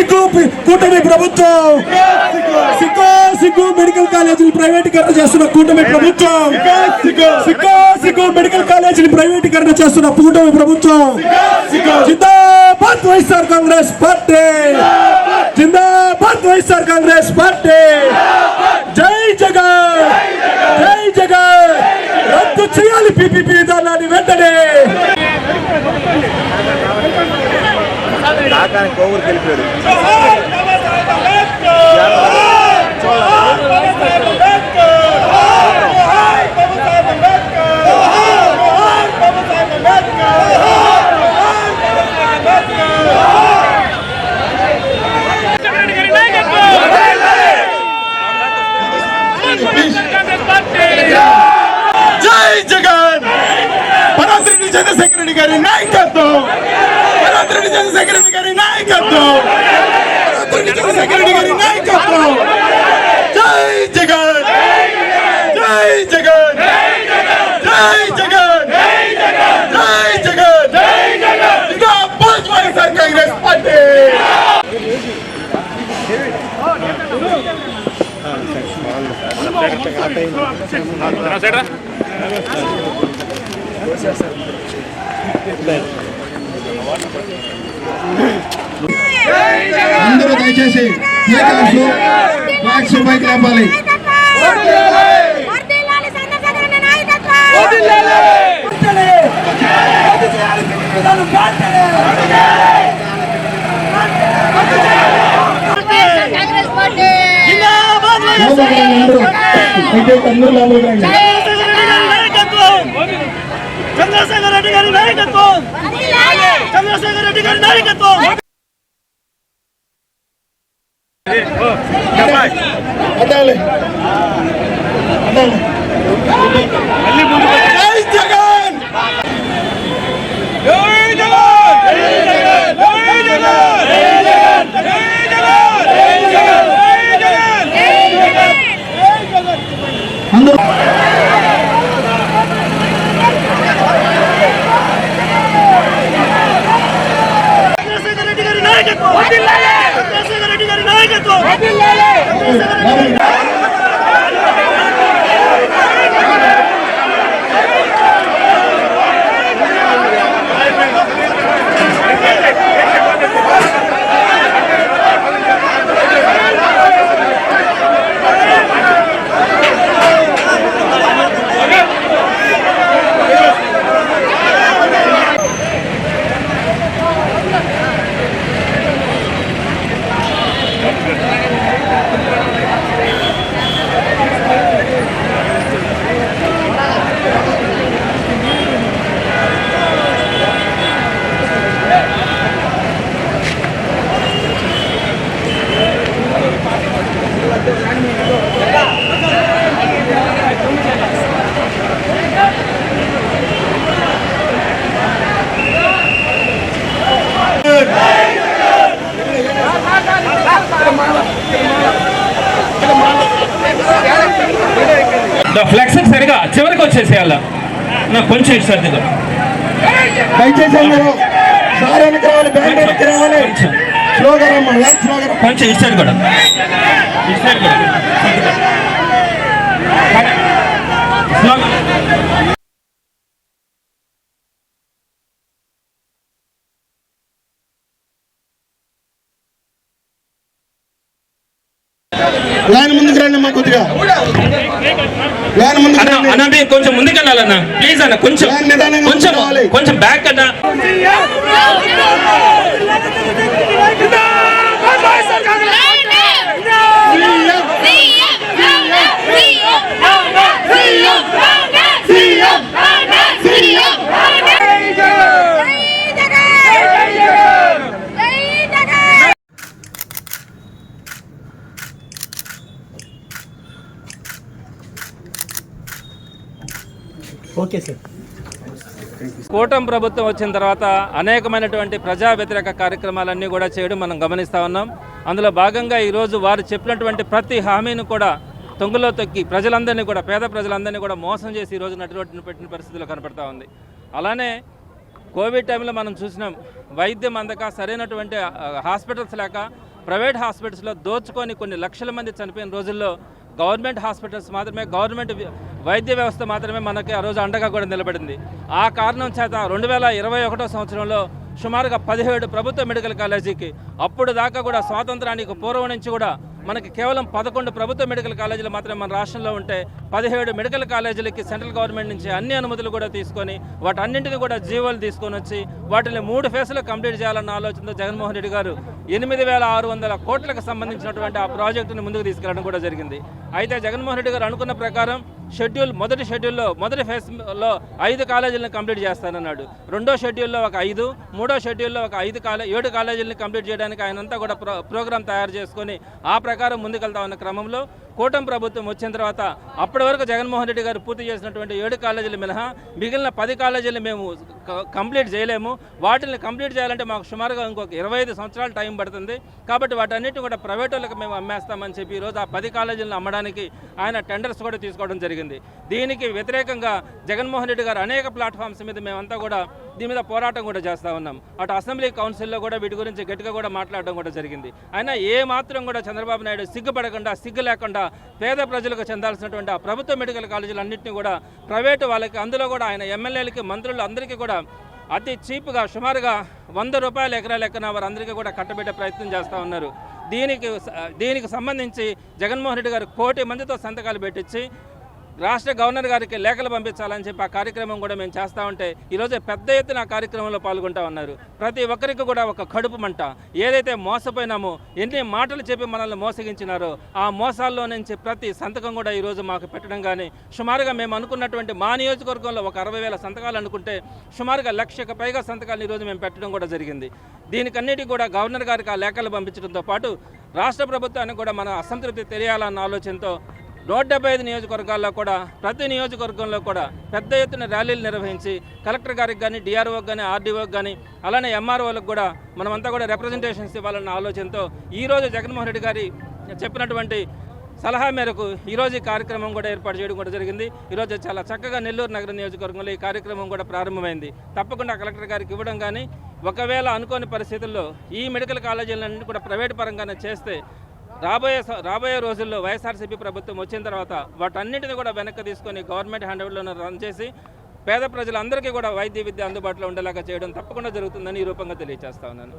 సిగ్గు కూటమి ప్రభుత్వం. సిక్కో సిగ్గు మెడికల్ కాలేజీలు ప్రైవేటీకరణ చేస్తున్న కూటమి ప్రభుత్వం. సిక్కో సిగ్గు మెడికల్ కాలేజీలు ప్రైవేటీకరణ చేస్తున్న కూటమి ప్రభుత్వం. జిందాబాద్ వైఎస్ఆర్ కాంగ్రెస్ పార్టీ. జిందాబాద్ వైఎస్ఆర్ కాంగ్రెస్ పార్టీ. జై జగన్. జై జగన్. రద్దు చేయాలి పీపీపీ విధానాన్ని వెంటనే కాకాని కోవూరుకి వెళ్ళిపోయాడు జగన్! పరాత్రి చంద్రశేఖర రెడ్డి గారి నాయకత్వం! పరాత్రి చంద్రశేఖర రెడ్డి నాయకత్వం. పరాత్రి రెడ్డి గారి నాయకత్వం జై జగన్. జై జగన్. జై జగన్. జై జగన్. ఇంకా బోస్ వైఎస్ఆర్ కాంగ్రెస్ పార్టీ. అందరూ దయచేసి కేకలు ఫ్లాగ్స్ పైకి లేపాలి. అందరూ లోపలికి రండి. చంద్రశేఖర్ రెడ్డి గారి నాయకత్వం! చంద్రశేఖర్ రెడ్డి గారి నాయకత్వం! అడ్డాలి వచ్చేసేయాల నాకు కొంచెం ఇస్తుంది దయచేసి అందరూ సార్ వెనక్కి రావాలి బ్యాండ్ వెనక్కి రావాలి కొంచెం. కొంచెం ఇస్తాడు కూడా. ఇస్తాడు కూడా. లైన్ ముందుకు రండి అమ్మా కొద్దిగా. అన్న మీరు కొంచెం ముందుకెళ్ళాలన్న. ప్లీజ్ అన్న కొంచెం కొంచెం కొంచెం బ్యాక్ అన్న. Okay sir. కూటమి ప్రభుత్వం వచ్చిన తర్వాత అనేకమైనటువంటి ప్రజా వ్యతిరేక కార్యక్రమాలన్నీ కూడా చేయడం మనం గమనిస్తూ ఉన్నాం. అందులో భాగంగా ఈరోజు వారు చెప్పినటువంటి ప్రతి హామీని కూడా తొంగులో తొక్కి ప్రజలందరినీ కూడా పేద ప్రజలందరినీ కూడా మోసం చేసి ఈరోజు నటువంటి పెట్టిన పరిస్థితులు కనపడతా ఉంది. అలానే కోవిడ్ టైంలో మనం చూసినాం వైద్యం అందక సరైనటువంటి హాస్పిటల్స్ లేక ప్రైవేట్ హాస్పిటల్స్లో దోచుకొని కొన్ని లక్షల మంది చనిపోయిన రోజుల్లో గవర్నమెంట్ హాస్పిటల్స్ మాత్రమే గవర్నమెంట్ వైద్య వ్యవస్థ మాత్రమే మనకి ఆ రోజు అండగా కూడా నిలబడింది. ఆ కారణం చేత రెండు వేల ఇరవై ఒకటో సంవత్సరంలో సుమారుగా పదిహేడు ప్రభుత్వ మెడికల్ కాలేజీకి అప్పుడు దాకా కూడా స్వాతంత్రానికి పూర్వం నుంచి కూడా మనకి కేవలం పదకొండు ప్రభుత్వ మెడికల్ కాలేజీలు మాత్రమే మన రాష్ట్రంలో ఉంటే పదిహేడు మెడికల్ కాలేజీలకి సెంట్రల్ గవర్నమెంట్ నుంచి అన్ని అనుమతులు కూడా తీసుకొని వాటన్నింటిని కూడా జీవోలు తీసుకొని వచ్చి వాటిని మూడు ఫేసులు కంప్లీట్ చేయాలన్న ఆలోచనతో జగన్మోహన్ రెడ్డి గారు ఎనిమిది వేల ఆరు వందల కోట్లకు సంబంధించినటువంటి ఆ ప్రాజెక్టును ముందుకు తీసుకెళ్ళడం కూడా జరిగింది. అయితే జగన్మోహన్ రెడ్డి గారు అనుకున్న ప్రకారం షెడ్యూల్ మొదటి షెడ్యూల్లో మొదటి ఫేజ్లో ఐదు కాలేజీలను కంప్లీట్ చేస్తానన్నాడు. రెండో షెడ్యూల్లో ఒక ఐదు మూడో షెడ్యూల్లో ఒక ఐదు కాలే ఏడు కాలేజీలను కంప్లీట్ చేయడానికి ఆయనంతా కూడా ప్రో ప్రోగ్రామ్ తయారు చేసుకొని ఆ ప్రకారం ముందుకెళ్తా ఉన్న క్రమంలో కూటమి ప్రభుత్వం వచ్చిన తర్వాత అప్పటి వరకు జగన్మోహన్ రెడ్డి గారు పూర్తి చేసినటువంటి ఏడు కాలేజీలు మినహా మిగిలిన పది కాలేజీలు మేము కంప్లీట్ చేయలేము. వాటిని కంప్లీట్ చేయాలంటే మాకు సుమారుగా ఇంకొక ఇరవై ఐదు సంవత్సరాలు టైం పడుతుంది. కాబట్టి వాటన్నిటిని కూడా ప్రైవేట్ వాళ్ళకి మేము అమ్మేస్తామని చెప్పి ఈరోజు ఆ పది కాలేజీలను అమ్మడానికి ఆయన టెండర్స్ కూడా తీసుకోవడం జరిగింది. దీనికి వ్యతిరేకంగా జగన్మోహన్ రెడ్డి గారు అనేక ప్లాట్ఫామ్స్ మీద మేమంతా కూడా దీని మీద పోరాటం కూడా చేస్తూ ఉన్నాం. అటు అసెంబ్లీ కౌన్సిల్లో కూడా వీటి గురించి గట్టిగా కూడా మాట్లాడడం కూడా జరిగింది. అయినా ఏ మాత్రం కూడా చంద్రబాబు నాయుడు సిగ్గుపడకుండా సిగ్గు లేకుండా పేద ప్రజలకు చెందాల్సినటువంటి ఆ ప్రభుత్వ మెడికల్ కాలేజీలు అన్నింటినీ కూడా ప్రైవేటు వాళ్ళకి అందులో కూడా ఆయన ఎమ్మెల్యేలకి మంత్రులు అందరికీ కూడా అతి చీప్గా సుమారుగా వంద రూపాయల ఎకరాల ఎక్కన వారందరికీ కూడా కట్టబెట్టే ప్రయత్నం చేస్తూ ఉన్నారు. దీనికి దీనికి సంబంధించి జగన్మోహన్ రెడ్డి గారు కోటి మందితో సంతకాలు పెట్టించి రాష్ట్ర గవర్నర్ గారికి లేఖలు పంపించాలని చెప్పి ఆ కార్యక్రమం కూడా మేము చేస్తూ ఉంటే ఈరోజు పెద్ద ఎత్తున ఆ కార్యక్రమంలో పాల్గొంటా ఉన్నారు. ప్రతి ఒక్కరికి కూడా ఒక కడుపు మంట. ఏదైతే మోసపోయినామో ఎన్ని మాటలు చెప్పి మనల్ని మోసగించినారో ఆ మోసాల్లో నుంచి ప్రతి సంతకం కూడా ఈరోజు మాకు పెట్టడం కానీ సుమారుగా మేము అనుకున్నటువంటి మా నియోజకవర్గంలో ఒక అరవై వేల సంతకాలు అనుకుంటే సుమారుగా లక్షకు పైగా సంతకాలు ఈరోజు మేము పెట్టడం కూడా జరిగింది. దీనికన్నిటికీ కూడా గవర్నర్ గారికి ఆ లేఖలు పంపించడంతో పాటు రాష్ట్ర ప్రభుత్వానికి కూడా మన అసంతృప్తి తెలియాలన్న ఆలోచనతో నూట డెబ్బై ఐదు నియోజకవర్గాల్లో కూడా ప్రతి నియోజకవర్గంలో కూడా పెద్ద ఎత్తున ర్యాలీలు నిర్వహించి కలెక్టర్ గారికి కానీ డిఆర్ఓకి కానీ ఆర్డీఓకి కానీ అలానే ఎంఆర్ఓలకు కూడా మనమంతా కూడా రిప్రజెంటేషన్స్ ఇవ్వాలన్న ఆలోచనతో ఈరోజు జగన్మోహన్ రెడ్డి గారి చెప్పినటువంటి సలహా మేరకు ఈరోజు ఈ కార్యక్రమం కూడా ఏర్పాటు చేయడం కూడా జరిగింది. ఈరోజు చాలా చక్కగా నెల్లూరు నగర నియోజకవర్గంలో ఈ కార్యక్రమం కూడా ప్రారంభమైంది. తప్పకుండా కలెక్టర్ గారికి ఇవ్వడం కానీ ఒకవేళ అనుకోని పరిస్థితుల్లో ఈ మెడికల్ కాలేజీలన్నీ కూడా ప్రైవేట్ పరంగానే చేస్తే రాబోయే స- రాబోయే రోజుల్లో వైఎస్ఆర్సీపీ ప్రభుత్వం వచ్చిన తర్వాత వాటన్నిటిని కూడా వెనక్కి తీసుకొని గవర్నమెంట్ హ్యాండ్ఓవర్లో రన్ చేసి పేద ప్రజలందరికీ కూడా వైద్య విద్య అందుబాటులో ఉండేలాగా చేయడం తప్పకుండా జరుగుతుందని ఈ రూపంగా తెలియజేస్తా ఉన్నాను.